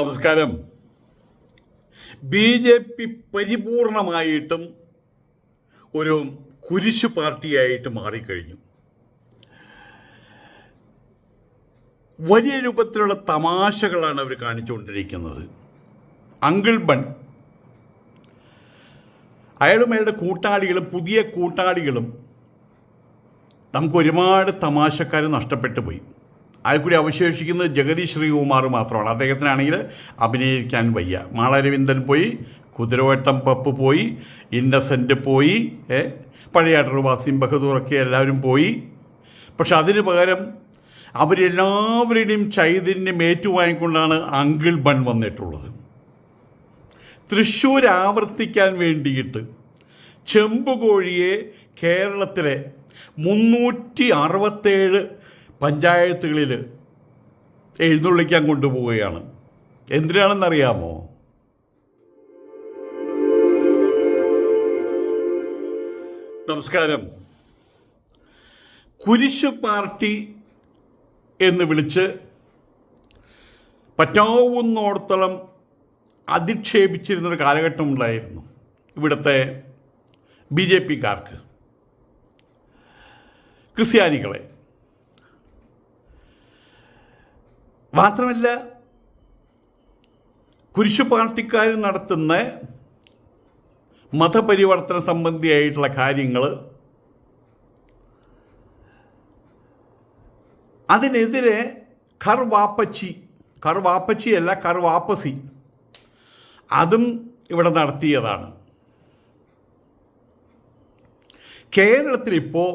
നമസ്കാരം. B J P പരിപൂർണമായിട്ടും ഒരു കുരിശു പാർട്ടിയായിട്ട് മാറിക്കഴിഞ്ഞു. വലിയ രൂപത്തിലുള്ള തമാശകളാണ് അവർ കാണിച്ചുകൊണ്ടിരിക്കുന്നത്. അങ്കിൾ ബൺ അയാളും അയാളുടെ കൂട്ടാളികളും പുതിയ കൂട്ടാളികളും നമുക്ക് ഒരുപാട് തമാശക്കാർ നഷ്ടപ്പെട്ടു പോയി. അതിൽ കൂടി അവശേഷിക്കുന്നത് ജഗദീഷ് ശ്രീകുമാർ മാത്രമാണ്. അദ്ദേഹത്തിനാണെങ്കിൽ അഭിനയിക്കാൻ വയ്യ. മാളരവിന്ദൻ പോയി കുതിരവട്ടം പപ്പ് പോയി ഇന്നസെന്റ് പോയി ഏ, പഴയ അടൂർ വാസിം ബഹദൂറൊക്കെ എല്ലാവരും പോയി. പക്ഷെ അതിന് പകരം അവരെല്ലാവരുടെയും ചൈതന്യം ഏറ്റുവാങ്ങിക്കൊണ്ടാണ് അങ്കിൾ ബൺ വന്നിട്ടുള്ളത്. തൃശ്ശൂർ ആവർത്തിക്കാൻ വേണ്ടിയിട്ട് ചെമ്പുകോഴിയെ കേരളത്തിലെ മുന്നൂറ്റി അറുപത്തേഴ് പഞ്ചായത്തുകളിൽ എഴുന്നള്ളിക്കാൻ കൊണ്ടുപോവുകയാണ്. എന്തിനാണെന്നറിയാമോ? നമസ്കാരം. കുരിശ് പാർട്ടി എന്ന് വിളിച്ച് പറ്റാവുന്നോടത്തോളം അധിക്ഷേപിച്ചിരുന്നൊരു കാലഘട്ടം ഉണ്ടായിരുന്നു ഇവിടുത്തെ ബി ജെ പിക്കാർക്ക്. ക്രിസ്ത്യാനികളെ. മാത്രമല്ല കുരിശു പാർട്ടിക്കാർ നടത്തുന്ന മതപരിവർത്തന സംബന്ധിയായിട്ടുള്ള കാര്യങ്ങൾ അതിനെതിരെ കർവാപ്പച്ചി കർവാപ്പച്ചി അല്ല കർവാപ്പസി അതും ഇവിടെ നടത്തിയതാണ്. കേരളത്തിലിപ്പോൾ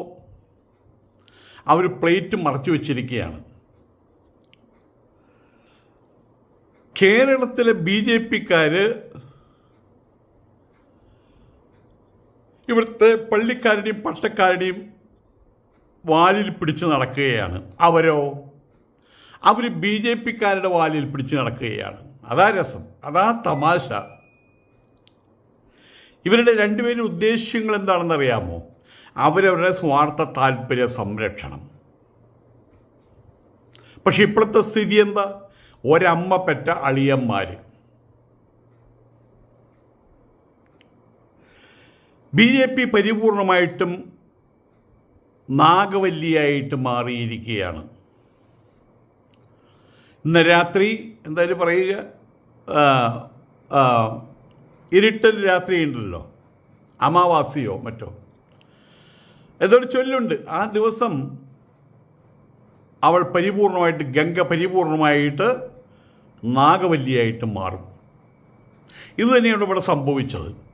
അവർ പ്ലേറ്റ് മറച്ചു വച്ചിരിക്കുകയാണ്. കേരളത്തിലെ ബി ജെ പിക്കാർ ഇവിടുത്തെ പള്ളിക്കാരുടെയും പട്ടക്കാരുടെയും വാലിൽ പിടിച്ച് നടക്കുകയാണ്. അവരോ? അവർ ബി ജെ പിക്കാരുടെ വാലിൽ പിടിച്ച് നടക്കുകയാണ്. അതാ രസം. അതാ തമാശ. ഇവരുടെ രണ്ടുപേരും ഉദ്ദേശ്യങ്ങൾ എന്താണെന്നറിയാമോ? അവരവരുടെ സ്വാർത്ഥ താല്പര്യ സംരക്ഷണം. പക്ഷെ ഇപ്പോഴത്തെ സ്ഥിതി എന്താ? ഒരമ്മ പെറ്റ അളിയന്മാർ ബി ജെ പി പരിപൂർണമായിട്ടും നാഗവല്ലിയായിട്ട് മാറിയിരിക്കുകയാണ്. ഇന്ന് രാത്രി എന്തായാലും പറയുക ഇരുട്ടൽ രാത്രി ഉണ്ടല്ലോ അമാവാസിയോ മറ്റോ. ഏതൊരു ചൊല്ലുണ്ട്. ആ ദിവസം അവൾ പരിപൂർണമായിട്ട് ഗംഗ പരിപൂർണമായിട്ട് നാഗവല്ലിയായിട്ട് മാറും. ഇത് തന്നെയാണ് ഇവിടെ സംഭവിച്ചത്.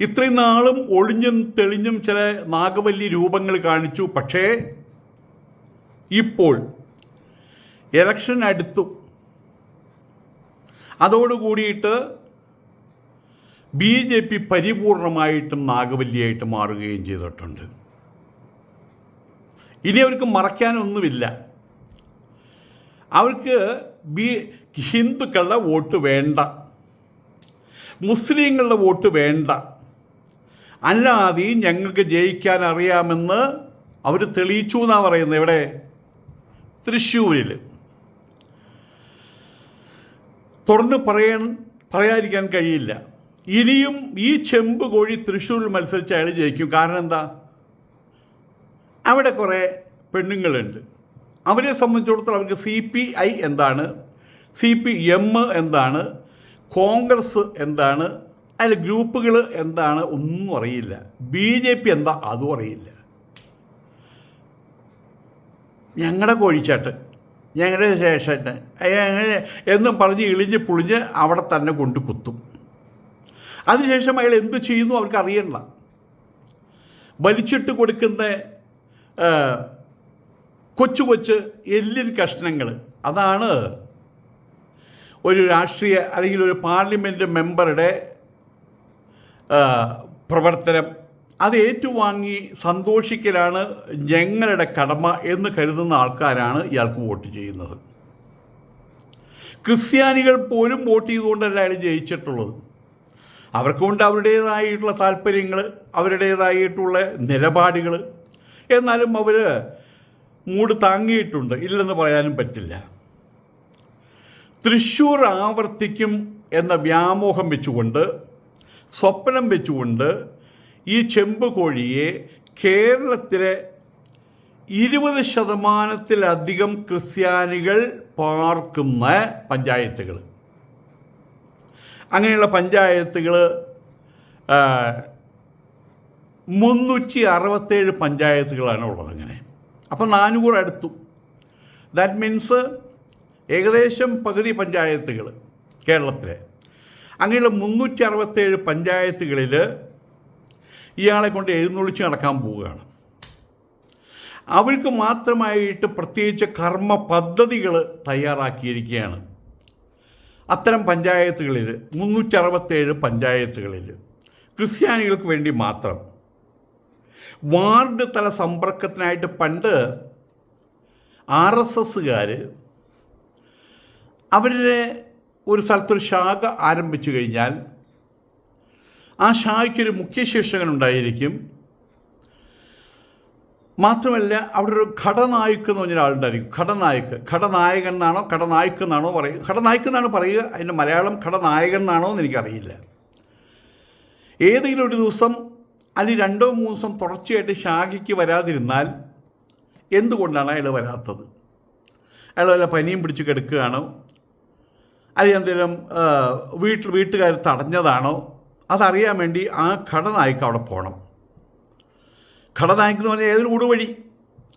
ഇത്രയും നാളും ഒളിഞ്ഞും തെളിഞ്ഞും ചില നാഗവല്ലി രൂപങ്ങൾ കാണിച്ചു. പക്ഷേ ഇപ്പോൾ എലക്ഷൻ അടുത്തു. അതോടുകൂടിയിട്ട് ബി ജെ പി പരിപൂർണമായിട്ടും നാഗവല്ലിയായിട്ട് മാറുകയും ചെയ്തിട്ടുണ്ട്. ഇനി അവർക്ക് മറയ്ക്കാനൊന്നുമില്ല. അവർക്ക് ബി ഹിന്ദുക്കളുടെ വോട്ട് വേണ്ട. മുസ്ലിങ്ങളുടെ വോട്ട് വേണ്ട. അല്ലാതെ ഞങ്ങൾക്ക് ജയിക്കാൻ അറിയാമെന്ന് അവർ തെളിയിച്ചു എന്നാണ് പറയുന്നത് ഇവിടെ തൃശ്ശൂരിൽ തുറന്ന് പറയാൻ പറയാതിരിക്കാൻ കഴിയില്ല. ഇനിയും ഈ ചെമ്പ് കോഴി തൃശ്ശൂരിൽ മത്സരിച്ച് അയാൾ ജയിക്കും. കാരണം എന്താ? അവിടെ കുറേ പെണ്ണുങ്ങളുണ്ട്. അവരെ സംബന്ധിച്ചിടത്തോളം അവർക്ക് സി പി ഐ എന്താണ്? സി പി എം എന്താണ്? കോൺഗ്രസ് എന്താണ്? അതിൽ ഗ്രൂപ്പുകൾ എന്താണ്? ഒന്നും അറിയില്ല. ബി ജെ പി എന്താ? അതും അറിയില്ല. ഞങ്ങളുടെ കോഴിച്ചാട്ട് ഞങ്ങളുടെ ശേഷം എന്നും പറഞ്ഞ് ഇളിഞ്ഞ് പുളിഞ്ഞ് അവിടെ തന്നെ കൊണ്ട് കുത്തും. അതിനുശേഷം അയാൾ എന്ത് ചെയ്യുന്നു? അവർക്ക് അറിയണ്ട. വലിച്ചിട്ട് കൊടുക്കുന്ന കൊച്ചു കൊച്ച് എല്ലിൻ കഷ്ണങ്ങൾ. അതാണ് ഒരു രാഷ്ട്രീയ അല്ലെങ്കിൽ ഒരു പാർലമെന്റ് മെമ്പറുടെ പ്രവർത്തനം. അത് ഏറ്റുവാങ്ങി സന്തോഷിക്കലാണ് ഞങ്ങളുടെ കടമ എന്ന് കരുതുന്ന ആൾക്കാരാണ് ഇയാൾക്ക് വോട്ട് ചെയ്യുന്നത്. ക്രിസ്ത്യാനികൾ പോലും വോട്ട് ചെയ്തുകൊണ്ടല്ല അയാൾ ജയിച്ചിട്ടുള്ളത്. അവർക്കുണ്ട് അവരുടേതായിട്ടുള്ള താല്പര്യങ്ങൾ അവരുടേതായിട്ടുള്ള നിലപാടുകൾ. എന്നാലും അവർ മൂട് താങ്ങിയിട്ടുണ്ട്. ഇല്ലെന്ന് പറയാനും പറ്റില്ല. തൃശ്ശൂർ ആവർത്തിക്കും എന്ന വ്യാമോഹം വെച്ചുകൊണ്ട് സ്വപ്നം വെച്ചുകൊണ്ട് ഈ ചെമ്പ് കോഴിയെ കേരളത്തിലെ ഇരുപത് ശതമാനത്തിലധികം ക്രിസ്ത്യാനികൾ പാർക്കുന്ന പഞ്ചായത്തുകൾ. അങ്ങനെയുള്ള പഞ്ചായത്തുകൾ മുന്നൂറ്റി അറുപത്തേഴ് പഞ്ചായത്തുകളാണ് ഉള്ളത് അങ്ങനെ. അപ്പോൾ നാനൂറ് അടുത്തു. ദാറ്റ് മീൻസ് ഏകദേശം പകുതി പഞ്ചായത്തുകൾ കേരളത്തിലെ. അങ്ങനെയുള്ള മുന്നൂറ്റി അറുപത്തേഴ് പഞ്ചായത്തുകളിൽ ഇയാളെ കൊണ്ട് എഴുന്നള്ളിച്ച് നടക്കാൻ പോവുകയാണ്. അവർക്ക് മാത്രമായിട്ട് പ്രത്യേകിച്ച് കർമ്മ പദ്ധതികൾ തയ്യാറാക്കിയിരിക്കുകയാണ്. അത്തരം പഞ്ചായത്തുകളിൽ മുന്നൂറ്റി അറുപത്തേഴ് പഞ്ചായത്തുകളിൽ ക്രിസ്ത്യാനികൾക്ക് വേണ്ടി മാത്രം. വാർഡ് തല സമ്പർക്കത്തിനായിട്ട് പണ്ട് ആർ എസ് എസ്സുകാർ അവരുടെ ഒരു സ്ഥലത്തൊരു ശാഖ ആരംഭിച്ചു കഴിഞ്ഞാൽ ആ ശാഖയ്ക്കൊരു മുഖ്യ ശീർഷകൻ ഉണ്ടായിരിക്കും. മാത്രമല്ല അവിടെ ഒരു ഘടനായിക്ക് എന്ന് പറഞ്ഞ ഒരാളുണ്ടായിരിക്കും ഘടനായക്ക് ഘടനായകൻ എന്നാണോ? ഘടനായക്ക് എന്നാണോ പറയുക? ഘടനായക്ക് എന്നാണ് പറയുക? അതിന്റെ മലയാളം ഘടനായകൻ എന്നാണോ എന്ന് എനിക്കറിയില്ല. ഏതെങ്കിലും ഒരു ദിവസം അല്ലെങ്കിൽ രണ്ടോ മൂന്ന് ദിവസം തുടർച്ചയായിട്ട് ശാഖയ്ക്ക് വരാതിരുന്നാൽ എന്തുകൊണ്ടാണ് അയാൾ വരാത്തത്? അയാൾ വല്ല പനിയും പിടിച്ച് കിടക്കുകയാണോ? അല്ലെങ്കിൽ എന്തെങ്കിലും വീട്ടിൽ വീട്ടുകാർ തടഞ്ഞതാണോ? അതറിയാൻ വേണ്ടി ആ ഘടനായിക്ക് അവിടെ പോകണം. ഘടനായകൻ എന്ന് പറഞ്ഞാൽ ഏതൊരു ഊടുവഴി?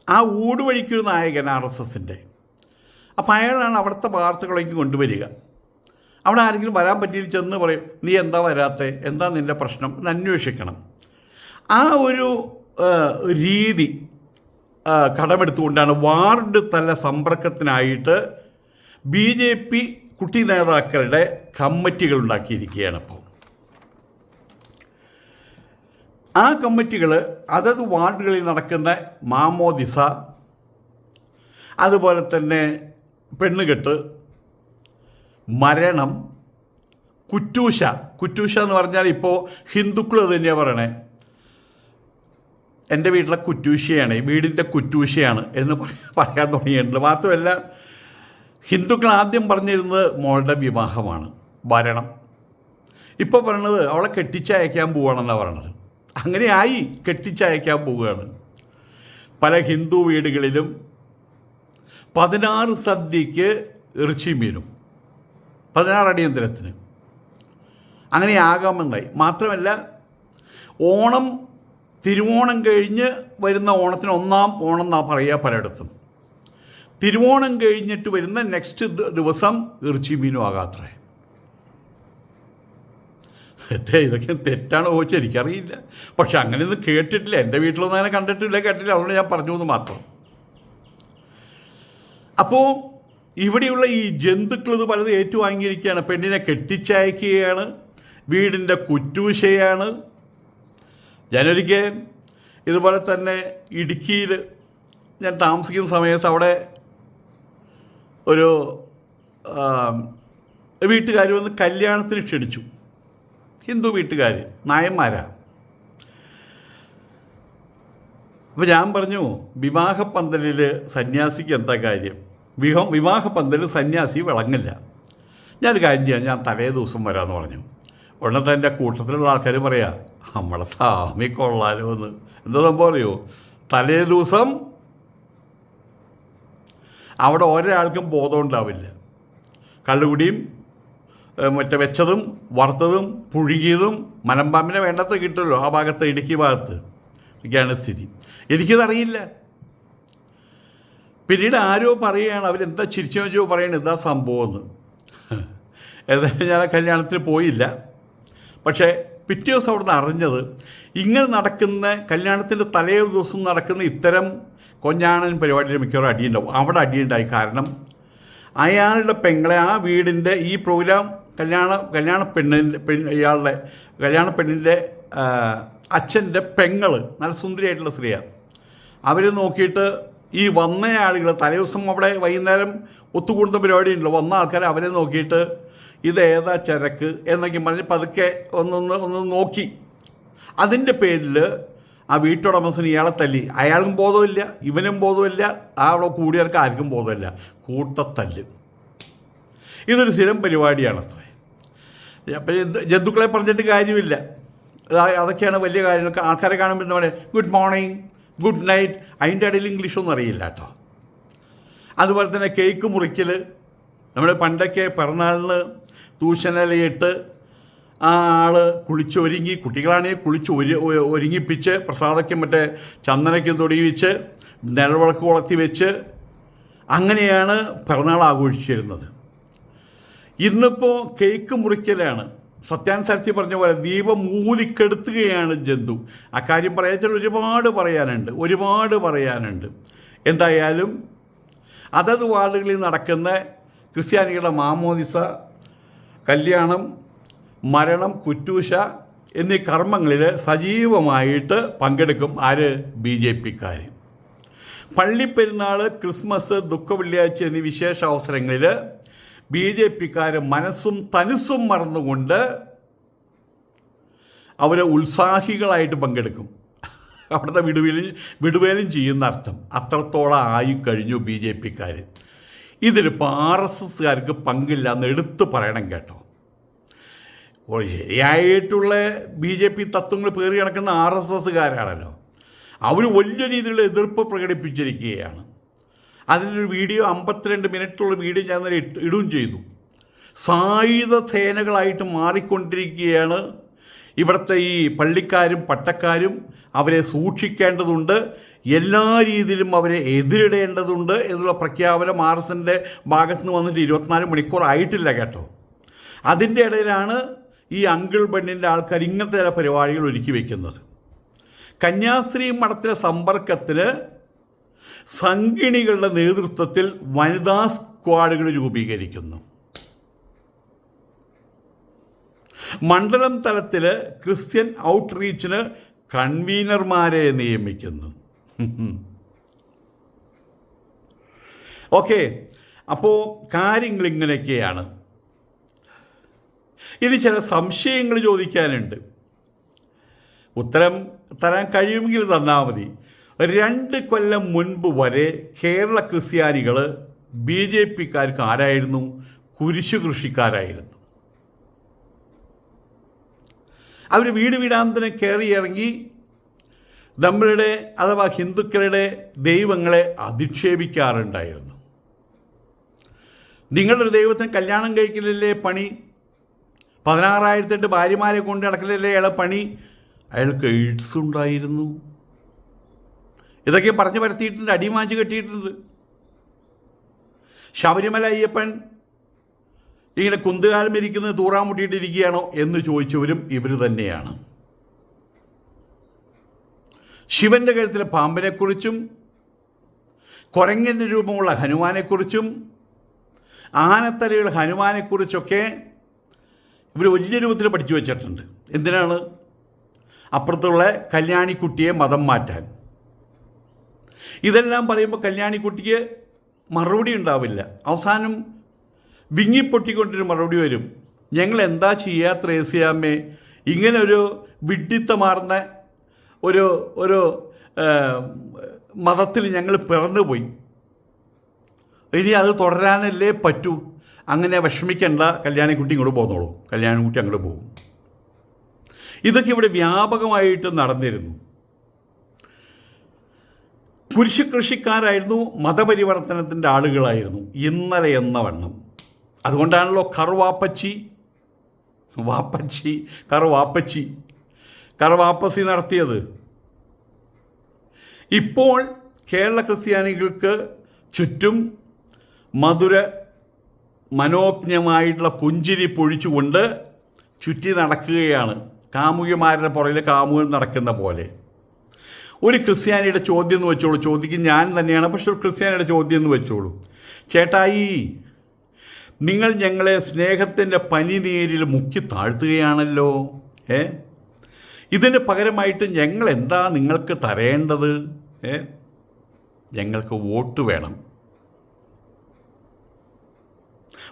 ആ ഊടുവഴിക്കൊരു നായകൻ ആർ എസ് എസിന്റെ. അപ്പം അയാളാണ് അവിടുത്തെ വാർത്തകളേക്ക് കൊണ്ടുവരിക. അവിടെ ആരെങ്കിലും വരാൻ പറ്റിയിൽ ചെന്ന് പറയും നീ എന്താ വരാത്തേ? എന്താ നിന്റെ പ്രശ്നം? എന്ന് അന്വേഷിക്കണം. ആ ഒരു രീതി കടമെടുത്തുകൊണ്ടാണ് വാർഡ് തല സമ്പർക്കത്തിനായിട്ട് ബി ജെ പി കുട്ടി നേതാക്കളുടെ കമ്മിറ്റികൾ ഉണ്ടാക്കിയിരിക്കുകയാണ് ഇപ്പോൾ ആ കമ്മിറ്റികൾ അതത് വാർഡുകളിൽ നടക്കുന്ന മാമോദിസ അതുപോലെ തന്നെ പെണ്ണുകെട്ട് മരണം കുറ്റൂഷ. കുറ്റൂഷ എന്ന് പറഞ്ഞാൽ ഇപ്പോൾ ഹിന്ദുക്കൾ തന്നെയാണ് പറയണേ. എന്റെ വീട്ടിലെ കുറ്റൂശയാണ് വീടിന്റെ കുറ്റൂശയാണ് എന്ന് പറ- പറയാൻ തുടങ്ങിയിട്ടുണ്ട്. മാത്രമല്ല ഹിന്ദുക്കൾ ആദ്യം പറഞ്ഞിരുന്നത് മോളുടെ വിവാഹമാണ് ഭരണം. ഇപ്പോൾ പറയണത് അവളെ കെട്ടിച്ചയക്കാൻ പോവുകയാണെന്നാണ് പറയണത്. അങ്ങനെ ആയി കെട്ടിച്ചയക്കാൻ പോവുകയാണ്. പല ഹിന്ദു വീടുകളിലും പതിനാറ് സദ്യക്ക് ഇറച്ചിയും മീനും പതിനാറ് അടിയന്തരത്തിന്. അങ്ങനെ ആകാമെന്നായി മാത്രമല്ല ഓണം തിരുവോണം കഴിഞ്ഞ് വരുന്ന ഓണത്തിന് ഒന്നാം ഓണം എന്നാണ് പറയുക പലയിടത്തും. തിരുവോണം കഴിഞ്ഞിട്ട് വരുന്ന നെക്സ്റ്റ് ദിവസം ഇറച്ചി മീനും ആകാത്രേ ഇതൊക്കെ തെറ്റാണ് ചോദിച്ചാൽ എനിക്കറിയില്ല. പക്ഷെ അങ്ങനെയൊന്നും കേട്ടിട്ടില്ല. എന്റെ വീട്ടിലൊന്നും അങ്ങനെ കണ്ടിട്ടില്ല കേട്ടിട്ടില്ല. അതുകൊണ്ട് ഞാൻ പറഞ്ഞു എന്ന് മാത്രം. അപ്പോൾ ഇവിടെയുള്ള ഈ ജന്തുക്കൾ ഇത് പലത് ഏറ്റുവാങ്ങിയിരിക്കുകയാണ്. പെണ്ണിനെ കെട്ടിച്ചയക്കുകയാണ്. വീടിന്റെ കുറ്റൂശയാണ് ഞാനൊരിക്കൽ ഇതുപോലെ തന്നെ ഇടുക്കിയിൽ ഞാൻ താമസിക്കുന്ന സമയത്ത് അവിടെ ഒരു വീട്ടുകാർ വന്ന് കല്യാണത്തിന് ക്ഷണിച്ചു. ഹിന്ദു വീട്ടുകാർ നായന്മാരാണ് അപ്പോൾ ഞാൻ പറഞ്ഞു വിവാഹ പന്തലിൽ സന്യാസിക്ക് എന്താ കാര്യം? വിവാഹ വിവാഹ പന്തലിൽ സന്യാസി വിളങ്ങില്ല. ഞാനൊരു കാര്യം ചെയ്യാം ഞാൻ തലേ ദിവസം വരാമെന്ന് പറഞ്ഞു. ഉടനെ തന്നെ കൂട്ടത്തിലുള്ള ആൾക്കാർ പറയാ നമ്മളെ സ്വാമി കൊള്ളാലോ എന്ന് എന്താ സംഭവം അറിയോ? തലേ ദിവസം അവിടെ ഒരാൾക്കും ബോധം ഉണ്ടാവില്ല. കള്ളുകുടിയും മറ്റേ വെച്ചതും വറുത്തതും പുഴുകിയതും മലമ്പാമ്പിനെ വേണ്ടത്ര കിട്ടുമല്ലോ ആ ഭാഗത്ത് ഇടുക്കി ഭാഗത്ത്. ഇതൊക്കെയാണ് സ്ഥിതി. എനിക്കതറിയില്ല. പിന്നീട് ആരോ പറയുകയാണ് അവരെന്താ ചിരിച്ചു വെച്ചോ പറയണത്? എന്താ സംഭവം എന്ന്. ഏതായാലും ഞാൻ കല്യാണത്തിന് പോയില്ല. പക്ഷേ പിറ്റേ ദിവസം അവിടുന്ന് അറിഞ്ഞത് ഇങ്ങനെ നടക്കുന്ന കല്യാണത്തിന്റെ തലേ ദിവസം നടക്കുന്ന ഇത്തരം കൊഞ്ഞാണൻ പരിപാടിയിൽ മിക്കവാറും അടിയുണ്ടാവും. അവിടെ അടിയുണ്ടായി കാരണം അയാളുടെ പെങ്ങളെ ആ വീടിന്റെ ഈ പ്രോഗ്രാം കല്യാണ കല്യാണ പെണ്ണിന്റെ പെൺ ഇയാളുടെ കല്യാണ പെണ്ണിന്റെ അച്ഛന്റെ പെങ്ങൾ നല്ല സുന്ദരിയായിട്ടുള്ള സ്ത്രീയാണ് അവർ നോക്കിയിട്ട് ഈ വന്ന ആളുകൾ തലേ ദിവസം അവിടെ വൈകുന്നേരം ഒത്തുകൂടുന്ന പരിപാടി ഉണ്ടല്ലോ വന്ന ആൾക്കാർ അവരെ നോക്കിയിട്ട് ഇത് ഏതാ ചരക്ക് എന്നൊക്കെ പറഞ്ഞ് പതുക്കെ ഒന്നൊന്ന് ഒന്ന് നോക്കി. അതിന്റെ പേരിൽ ആ വീട്ടുടമസ്ഥന് ഇയാളെ തല്ലി. അയാൾക്കും ബോധമില്ല ഇവനും ബോധമില്ല ആ അവിടെ കൂടിയവർക്ക് ആർക്കും ബോധമില്ല കൂട്ടത്തല്ല്. ഇതൊരു സ്ഥിരം പരിപാടിയാണ് അപ്പം ജന്തുക്കളെ പറഞ്ഞിട്ട് കാര്യമില്ല. അതൊക്കെയാണ് വലിയ കാര്യങ്ങൾ. ആൾക്കാരെ കാണുമ്പോൾ എന്താ പറയുക ഗുഡ് മോർണിംഗ് ഗുഡ് നൈറ്റ്. അതിന്റെ ഇടയിൽ ഇംഗ്ലീഷൊന്നും അറിയില്ല കേട്ടോ. അതുപോലെ തന്നെ കേക്ക് മുറിക്കൽ നമ്മൾ പണ്ടൊക്കെ പിറന്നാളിന് തൂശനിലയിട്ട് ആ ആൾ കുളിച്ചൊരുങ്ങി കുട്ടികളാണെങ്കിൽ കുളിച്ച് ഒരു ഒരുങ്ങിപ്പിച്ച് പ്രസാദയ്ക്കും മറ്റേ ചന്ദനയ്ക്കും തൊടിയിച്ച് നിലവിളക്ക് കൊളത്തി വെച്ച് അങ്ങനെയാണ് പിറന്നാൾ ആഘോഷിച്ചിരുന്നത്. ഇന്നിപ്പോൾ കേക്ക് മുറിക്കലാണ്. സത്യാനുസരിച്ച് പറഞ്ഞ പോലെ ദീപം മൂലിക്കെടുത്തുകയാണ് ജന്തു. അക്കാര്യം പറയാച്ചാൽ ഒരുപാട് പറയാനുണ്ട് ഒരുപാട് പറയാനുണ്ട്. എന്തായാലും അതത് വാർഡുകളിൽ നടക്കുന്ന ക്രിസ്ത്യാനികളുടെ മാമോദിസ കല്യാണം മരണം കുറ്റൂശ എന്നീ കർമ്മങ്ങളിൽ സജീവമായിട്ട് പങ്കെടുക്കും ആര്? ബി ജെ പിക്കാർ പള്ളിപ്പെരുന്നാൾ ക്രിസ്മസ് ദുഃഖവെള്ളിയാഴ്ച എന്നീ വിശേഷ അവസരങ്ങളിൽ ബി ജെ പിക്കാർ മനസ്സും തനുസും മറന്നുകൊണ്ട് അവർ ഉത്സാഹികളായിട്ട് പങ്കെടുക്കും. അവിടുത്തെ വിടുവേലും വിടുവേലും ചെയ്യുന്ന അർത്ഥം അത്രത്തോളം ആയി കഴിഞ്ഞു ബി ജെ പിക്കാർ ഇതിലിപ്പോൾ ആർ എസ് എസ്സുകാർക്ക് പങ്കില്ല എന്ന് എടുത്തു പറയണം കേട്ടോ. ശരിയായിട്ടുള്ള ബി ജെ പി തത്വങ്ങൾ പേറി കിടക്കുന്ന ആർ എസ് എസ്സുകാരാണല്ലോ അവർ വലിയ രീതിയിലുള്ള എതിർപ്പ് പ്രകടിപ്പിച്ചിരിക്കുകയാണ്. അതിനൊരു വീഡിയോ അമ്പത്തിരണ്ട് മിനിറ്റുള്ള വീഡിയോ ഞാൻ ഇടുകയും ചെയ്തു. സായുധ സേനകളായിട്ട് മാറിക്കൊണ്ടിരിക്കുകയാണ് ഇവിടുത്തെ ഈ പള്ളിക്കാരും പട്ടക്കാരും അവരെ സൂക്ഷിക്കേണ്ടതുണ്ട്. എല്ലാ രീതിയിലും അവരെ എതിരിടേണ്ടതുണ്ട് എന്നുള്ള പ്രഖ്യാപനം ആർ എസിന്റെ ഭാഗത്ത് നിന്ന് വന്നിട്ട് ഇരുപത്തിനാല് മണിക്കൂർ ആയിട്ടില്ല കേട്ടോ. അതിന്റെ ഇടയിലാണ് ഈ അങ്കിൾ ബണ്ണിന്റെ ആൾക്കാർ ഇങ്ങനത്തെ ചില പരിപാടികൾ ഒരുക്കി വയ്ക്കുന്നത് കന്യാസ്ത്രീ മഠത്തിലെ സമ്പർക്കത്തിൽ സംഗിണികളുടെ നേതൃത്വത്തിൽ വനിതാ സ്ക്വാഡുകൾ രൂപീകരിക്കുന്നു. മണ്ഡലം തലത്തിൽ ക്രിസ്ത്യൻ ഔട്ട്റീച്ചിന് കൺവീനർമാരെ നിയമിക്കുന്നു. ഓക്കെ അപ്പോൾ കാര്യങ്ങൾ ഇങ്ങനെയൊക്കെയാണ് ഇനി ചില സംശയങ്ങൾ ചോദിക്കാനുണ്ട്. ഉത്തരം തരാൻ കഴിയുമെങ്കിൽ തന്നാൽ മതി. രണ്ട് കൊല്ലം മുൻപ് വരെ കേരള ക്രിസ്ത്യാനികൾ ബി ജെ പിക്കാർക്ക് ആരായിരുന്നു? കുരിശു കൃഷിക്കാരായിരുന്നു അവർ വീട് വീടാന്തരം കയറി ഇറങ്ങി നമ്മളുടെ അഥവാ ഹിന്ദുക്കളുടെ ദൈവങ്ങളെ അധിക്ഷേപിക്കാറുണ്ടായിരുന്നു. നിങ്ങളുടെ ദൈവത്തിന് കല്യാണം കഴിക്കലല്ലേ പണി? പതിനാറായിരത്തെട്ട് ഭാര്യമാരെ കൊണ്ട് നടക്കലല്ലേ അയാളെ പണി? അയാൾക്ക് എയ്ഡ്സ് ഉണ്ടായിരുന്നു. ഇതൊക്കെ പറഞ്ഞു പരത്തിയിട്ടുണ്ട് അടിമാഞ്ച് കെട്ടിയിട്ടുണ്ട്. ശബരിമല അയ്യപ്പൻ ഇങ്ങനെ കുന്തുകാലം ഇരിക്കുന്നത് തൂറാമുട്ടിയിട്ടിരിക്കുകയാണോ എന്ന് ചോദിച്ചവരും ഇവർ തന്നെയാണ്. ശിവന്റെ കഴുത്തിലെ പാമ്പിനെക്കുറിച്ചും കുരങ്ങന്റെ രൂപമുള്ള ഹനുമാനെക്കുറിച്ചും ആനത്തലയുള്ള ഹനുമാനെക്കുറിച്ചൊക്കെ ഇവർ വലിയ രൂപത്തിൽ പഠിച്ചു വച്ചിട്ടുണ്ട്. എന്തിനാണ്? അപ്പുറത്തുള്ള കല്യാണിക്കുട്ടിയെ മതം മാറ്റാൻ. ഇതെല്ലാം പറയുമ്പോൾ കല്യാണിക്കുട്ടിക്ക് മറുപടി ഉണ്ടാവില്ല. അവസാനം വിങ്ങിപ്പൊട്ടിക്കൊണ്ടൊരു മറുപടി വരും. ഞങ്ങൾ എന്താ ചെയ്യുക ത്രേസ്യാമ്മേ? ഇങ്ങനെ ഒരു വിഡ്ഢിത്തമാർന്ന ഒരു ഒരു മതത്തിൽ ഞങ്ങൾ പിറന്നുപോയി. ഇനി അത് തുടരാനല്ലേ പറ്റൂ? അങ്ങനെ വിഷമിക്കേണ്ട. കല്യാണിക്കുട്ടി ഇങ്ങോട്ട് പോന്നോളൂ. കല്യാണിക്കുട്ടി അങ്ങോട്ട് പോകും. ഇതൊക്കെ ഇവിടെ വ്യാപകമായിട്ട് നടന്നിരുന്നു. പുരുഷ കൃഷിക്കാരായിരുന്നു മതപരിവർത്തനത്തിന്റെ ആളുകളായിരുന്നു. ഇന്നലെ എന്ന വണ്ണം. അതുകൊണ്ടാണല്ലോ കറുവാപ്പച്ചി. വാപ്പച്ചി കറുവാപ്പച്ചി. കറുവാപ്പസി നടത്തിയത്. ഇപ്പോൾ കേരള ക്രിസ്ത്യാനികൾക്ക് ചുറ്റും മധുര മനോജ്ഞമായിട്ടുള്ള പുഞ്ചിരി പൊഴിച്ചുകൊണ്ട് ചുറ്റി നടക്കുകയാണ്. കാമുകിമാരുടെ പുറകിൽ കാമുകൻ നടക്കുന്ന പോലെ. ഒരു ക്രിസ്ത്യാനിയുടെ ചോദ്യം എന്ന് വെച്ചോളൂ. ചോദിക്കും ഞാൻ തന്നെയാണ് പക്ഷെ ഒരു ക്രിസ്ത്യാനിയുടെ ചോദ്യം എന്ന് വെച്ചോളൂ. ചേട്ടായി നിങ്ങൾ ഞങ്ങളെ സ്നേഹത്തിന്റെ പനിനീരിൽ മുക്കി താഴ്ത്തുകയാണല്ലോ ഏ? ഇതിന് പകരമായിട്ട് ഞങ്ങൾ എന്താ നിങ്ങൾക്ക് തരേണ്ടത് ഏ? ഞങ്ങൾക്ക് വോട്ട് വേണം.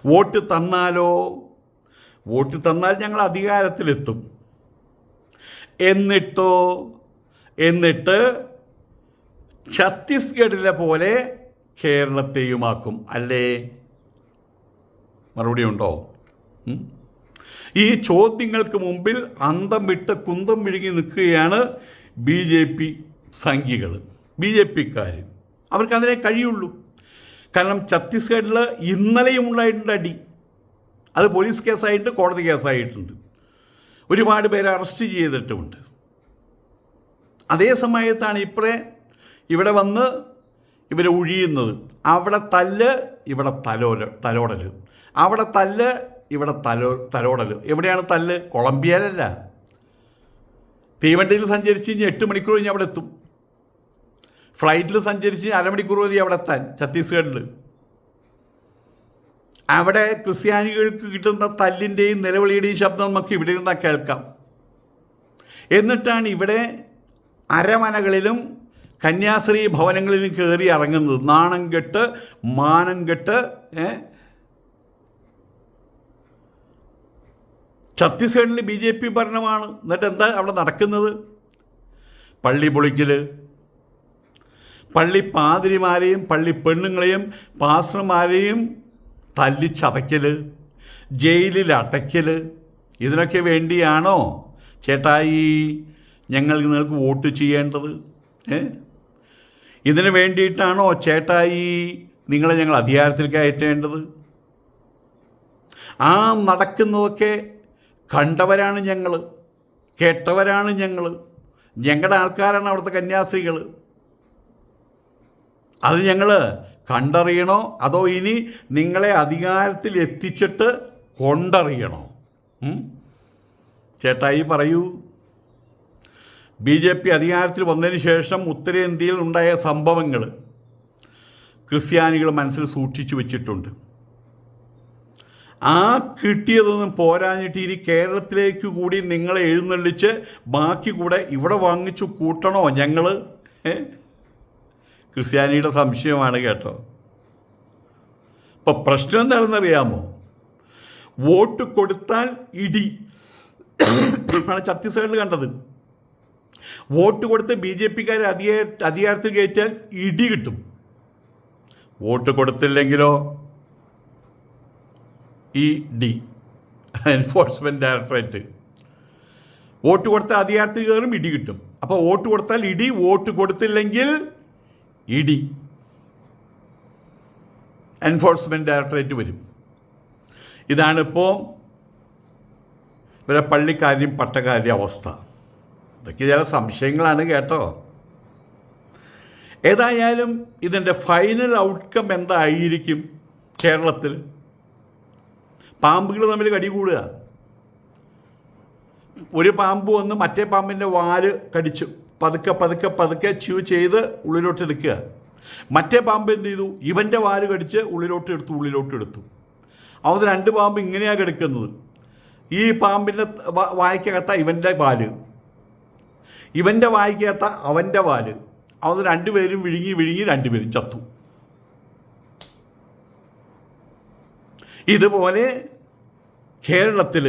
വോട്ട് തന്നാലോ? വോട്ട് തന്നാൽ ഞങ്ങൾ അധികാരത്തിലെത്തും. എന്നിട്ടോ? എന്നിട്ട് ഛത്തീസ്ഗഡിലെ പോലെ കേരളത്തെയുമാക്കും അല്ലേ? മറുപടി ഉണ്ടോ? ഈ ചോദ്യങ്ങൾക്ക് മുമ്പിൽ അന്തം വിട്ട് കുന്തം വിഴുങ്ങി നിൽക്കുകയാണ് ബി ജെ പി സംഘികൾ ബി ജെ പിക്കാർ അവർക്ക് അതിനെ കഴിയുള്ളൂ. കാരണം ഛത്തീസ്ഗഡിൽ ഇന്നലെയും ഉണ്ടായിട്ടുണ്ട് അടി. അത് പോലീസ് കേസായിട്ട് കോടതി കേസായിട്ടുണ്ട്. ഒരുപാട് പേരെ അറസ്റ്റ് ചെയ്തിട്ടുമുണ്ട്. അതേ സമയത്താണ് ഇപ്പറേ ഇവിടെ വന്ന് ഇവരെ ഒഴിയുന്നത്. അവിടെ തല്ല് ഇവിടെ തലോല തലോടൽ അവിടെ തല്ല് ഇവിടെ തലോ തലോടൽ. എവിടെയാണ് തല്ല്? കൊളംബിയയിലല്ല. തീവണ്ടിയിൽ സഞ്ചരിച്ച് കഴിഞ്ഞ് എട്ട് മണിക്കൂർ കഴിഞ്ഞ് അവിടെ എത്തും. ഫ്ലൈറ്റിൽ സഞ്ചരിച്ച് അരമണിക്കൂർ മതി അവിടെ എത്താൻ ഛത്തീസ്ഗഡിൽ അവിടെ ക്രിസ്ത്യാനികൾക്ക് കിട്ടുന്ന തല്ലിന്റെയും നിലവിളിയുടെയും ശബ്ദം നമുക്ക് ഇവിടെ ഇരുന്നാൽ കേൾക്കാം. എന്നിട്ടാണ് ഇവിടെ അരമനകളിലും കന്യാസ്ത്രീ ഭവനങ്ങളിലും കയറി ഇറങ്ങുന്നത്. നാണം കെട്ട് മാനം കെട്ട് ഏ? ഛത്തീസ്ഗഡിൽ ബി ജെ പി ഭരണമാണ്. എന്നിട്ട് എന്താ അവിടെ നടക്കുന്നത്? പള്ളി പൊളിക്കൽ പള്ളി പാതിരിമാരെയും പള്ളി പെണ്ണുങ്ങളെയും പാസ്റ്റർമാരെയും തല്ലിച്ചതയ്ക്കൽ ജയിലിൽ അടയ്ക്കൽ ഇതിനൊക്കെ വേണ്ടിയാണോ ചേട്ടായി ഞങ്ങൾ നിങ്ങൾക്ക് വോട്ട് ചെയ്യേണ്ടത്? ഏ? ഇതിന് വേണ്ടിയിട്ടാണോ ചേട്ടായി നിങ്ങളെ ഞങ്ങൾ അധികാരത്തിൽ കയറ്റേണ്ടത് ആ നടക്കുന്നതൊക്കെ കണ്ടവരാണ് ഞങ്ങൾ കേട്ടവരാണ് ഞങ്ങൾ ഞങ്ങളുടെ ആൾക്കാരാണ് അവിടുത്തെ കന്യാസ്ത്രീകൾ അത് ഞങ്ങൾ കണ്ടറിയണോ? അതോ ഇനി നിങ്ങളെ അധികാരത്തിൽ എത്തിച്ചിട്ട് കൊണ്ടറിയണോ? ചേട്ടായി പറയൂ. ബി ജെ പി അധികാരത്തിൽ വന്നതിന് ശേഷം ഉത്തരേന്ത്യയിൽ ഉണ്ടായ സംഭവങ്ങൾ ക്രിസ്ത്യാനികൾ മനസ്സിൽ സൂക്ഷിച്ചു വെച്ചിട്ടുണ്ട്. ആ കിട്ടിയതൊന്നും പോരാഞ്ഞിട്ട് ഇനി കേരളത്തിലേക്ക് കൂടി നിങ്ങളെ എഴുന്നള്ളിച്ച് ബാക്കി കൂടെ ഇവിടെ വാങ്ങിച്ചു കൂട്ടണോ ഞങ്ങൾ ക്രിസ്ത്യാനിയുടെ സംശയമാണ് കേട്ടോ. ഇപ്പം പ്രശ്നം എന്താണെന്നറിയാമോ? വോട്ട് കൊടുത്താൽ ഇടി. ആണ് ഛത്തീസ്ഗഡിൽ കണ്ടത്. വോട്ട് കൊടുത്ത് ബി ജെ പിക്കാർ അധികാര അധികാരത്തിൽ കയറ്റാൽ ഇടി കിട്ടും. Vote കൊടുത്തില്ലെങ്കിലോ? E D enforcement directorate vote കൊടുത്താൽ അധികാരത്തിൽ കയറും ഇടി കിട്ടും. അപ്പോൾ വോട്ട് കൊടുത്താൽ ഇടി വോട്ട് കൊടുത്തില്ലെങ്കിൽ ഇടി. എൻഫോഴ്സ്മെന്റ് ഡയറക്ടറേറ്റ് വരും. ഇതാണിപ്പോൾ ഇവരെ പള്ളിക്കാരും പട്ടക്കാരുടെ അവസ്ഥ. ഇതൊക്കെ ചില സംശയങ്ങളാണ് കേട്ടോ. ഏതായാലും ഇതിന്റെ ഫൈനൽ ഔട്ട്കം എന്തായിരിക്കും കേരളത്തിൽ? പാമ്പുകൾ തമ്മിൽ കടി കൂടുക. ഒരു പാമ്പ് വന്ന് മറ്റേ പാമ്പിന്റെ വാൽ കടിച്ചു. പതുക്കെ പതുക്കെ പതുക്കെ ച്യൂ ചെയ്ത് ഉള്ളിലോട്ട് എടുക്കുക. മറ്റേ പാമ്പ് എന്ത് ചെയ്തു? ഇവന്റെ വാൽ കടിച്ച് ഉള്ളിലോട്ട് എടുത്തു ഉള്ളിലോട്ട് എടുത്തു. അവന് രണ്ട് പാമ്പ് ഇങ്ങനെയാണ് കിടക്കുന്നത്. ഈ പാമ്പിന്റെ വായിക്കകത്ത ഇവന്റെ വാൽ. ഇവന്റെ വായിക്കകത്ത അവന്റെ വാൽ. അവന് രണ്ടുപേരും വിഴുങ്ങി വിഴുങ്ങി രണ്ടുപേരും ചത്തു. ഇതുപോലെ കേരളത്തിൽ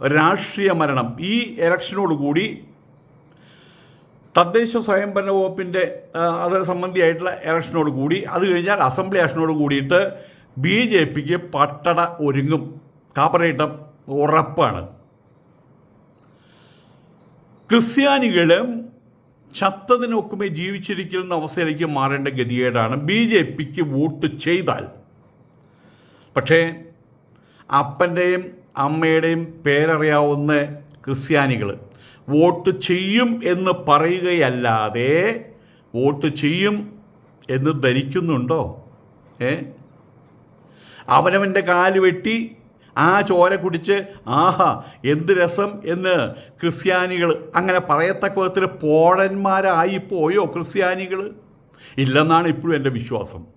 രാഷ്ട്രീയ മരണം ഈ ഇലക്ഷനോടുകൂടി തദ്ദേശ സ്വയംഭരണ വകുപ്പിന്റെ അത് സംബന്ധിയായിട്ടുള്ള ഇലക്ഷനോട് കൂടി അത് കഴിഞ്ഞാൽ അസംബ്ലി ഇലക്ഷനോട് കൂടിയിട്ട് ബി ജെ പിക്ക് പട്ടട ഒരുങ്ങും. കാപ്പറേറ്റം ഉറപ്പാണ്. ക്രിസ്ത്യാനികളും ചത്തതിനൊക്കുമേ ജീവിച്ചിരിക്കുന്ന അവസ്ഥയിലേക്ക് മാറേണ്ട ഗതികേടാണ് ബി ജെ പിക്ക് വോട്ട് ചെയ്താൽ. പക്ഷേ അപ്പന്റെയും അമ്മയുടെയും പേരറിയാവുന്ന ക്രിസ്ത്യാനികൾ വോട്ട് ചെയ്യും എന്ന് പറയുകയല്ലാതെ വോട്ട് ചെയ്യും എന്ന് ധരിക്കുന്നുണ്ടോ? ഏ? അവനവന്റെ കാൽ വെട്ടി ആ ചോര കുടിച്ച് ആഹാ എന്ത് രസം എന്ന് ക്രിസ്ത്യാനികൾ അങ്ങനെ പറയത്തക്ക വിധത്തിൽ പോഴന്മാരായി പോയോ ക്രിസ്ത്യാനികൾ ഇല്ലെന്നാണ് ഇപ്പോഴും എന്റെ വിശ്വാസം.